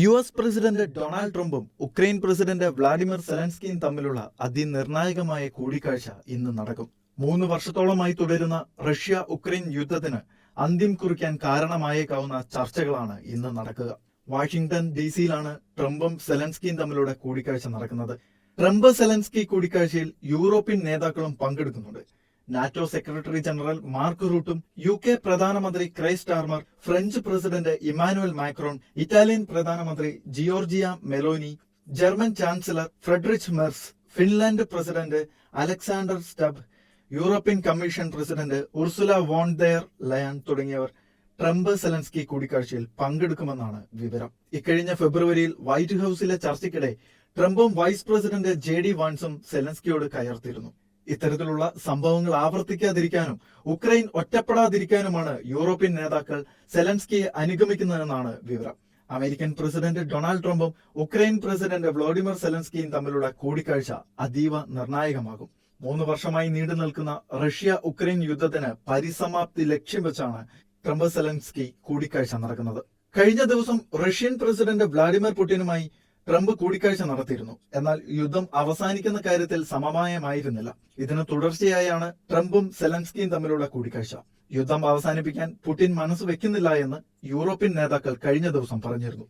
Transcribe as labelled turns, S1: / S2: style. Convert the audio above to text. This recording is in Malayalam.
S1: യു എസ് പ്രസിഡന്റ് ഡൊണാൾഡ് ട്രംപും ഉക്രൈൻ പ്രസിഡന്റ് വ്ളാഡിമിർ സെലൻസ്കിയും തമ്മിലുള്ള അതിനിർണായകമായ കൂടിക്കാഴ്ച ഇന്ന് നടക്കും. മൂന്ന് വർഷത്തോളമായി തുടരുന്ന റഷ്യ ഉക്രൈൻ യുദ്ധത്തിന് അന്ത്യം കുറിക്കാൻ കാരണമായേക്കാവുന്ന ചർച്ചകളാണ് ഇന്ന് നടക്കുക. വാഷിംഗ്ടൺ ഡി സിയിലാണ് ട്രംപും സെലൻസ്കിയും തമ്മിലുള്ള കൂടിക്കാഴ്ച നടക്കുന്നത്. ട്രംപ് സെലൻസ്കി കൂടിക്കാഴ്ചയിൽ യൂറോപ്യൻ നേതാക്കളും പങ്കെടുക്കുന്നുണ്ട്. നാറ്റോ സെക്രട്ടറി ജനറൽ മാർക്ക് റൂട്ടും യു കെ പ്രധാനമന്ത്രി Keir Starmer French president Emmanuel Macron Italian പ്രധാനമന്ത്രി Giorgia Meloni German chancellor Friedrich Merz Finland president Alexander Stubb European commission president Ursula von der Leyen തുടങ്ങിയവർ ട്രംപ് സെലൻസ്കി കൂടിക്കാഴ്ചയിൽ പങ്കെടുക്കുമെന്നാണ് വിവരം. ഇക്കഴിഞ്ഞ ഫെബ്രുവരിയിൽ വൈറ്റ് ഹൌസിലെ ചർച്ചയ്ക്കിടെ ട്രംപും വൈസ് പ്രസിഡന്റ് ജെ ഡി വാൻസും സെലൻസ്കിയോട് കയർത്തിരുന്നു. ഇത്തരത്തിലുള്ള സംഭവങ്ങൾ ആവർത്തിക്കാതിരിക്കാനും ഉക്രൈൻ ഒറ്റപ്പെടാതിരിക്കാനുമാണ് യൂറോപ്യൻ നേതാക്കൾ സെലൻസ്കിയെ അനുഗമിക്കുന്നതെന്നാണ് വിവരം. അമേരിക്കൻ പ്രസിഡന്റ് ഡൊണാൾഡ് ട്രംപും ഉക്രൈൻ പ്രസിഡന്റ് വ്ളാഡിമിർ സെലൻസ്കിയും തമ്മിലുള്ള കൂടിക്കാഴ്ച അതീവ നിർണായകമാകും. മൂന്ന് വർഷമായി നീണ്ടു നിൽക്കുന്ന റഷ്യ ഉക്രൈൻ യുദ്ധത്തിന് പരിസമാപ്തി ലക്ഷ്യം വെച്ചാണ് ട്രംപ് സെലൻസ്കി കൂടിക്കാഴ്ച നടക്കുന്നത്. കഴിഞ്ഞ ദിവസം റഷ്യൻ പ്രസിഡന്റ് വ്ളാഡിമിർ പുടിനുമായി ട്രംപ് കൂടിക്കാഴ്ച നടത്തിയിരുന്നു. എന്നാൽ യുദ്ധം അവസാനിക്കുന്ന കാര്യത്തിൽ സമമായമായിരുന്നില്ല. ഇതിന് തുടർച്ചയായാണ് ട്രംപും സെലൻസ്കിയും തമ്മിലുള്ള കൂടിക്കാഴ്ച. യുദ്ധം അവസാനിപ്പിക്കാൻ പുടിൻ മനസ്സ് വെക്കുന്നില്ല എന്ന് യൂറോപ്യൻ നേതാക്കൾ കഴിഞ്ഞ ദിവസം പറഞ്ഞിരുന്നു.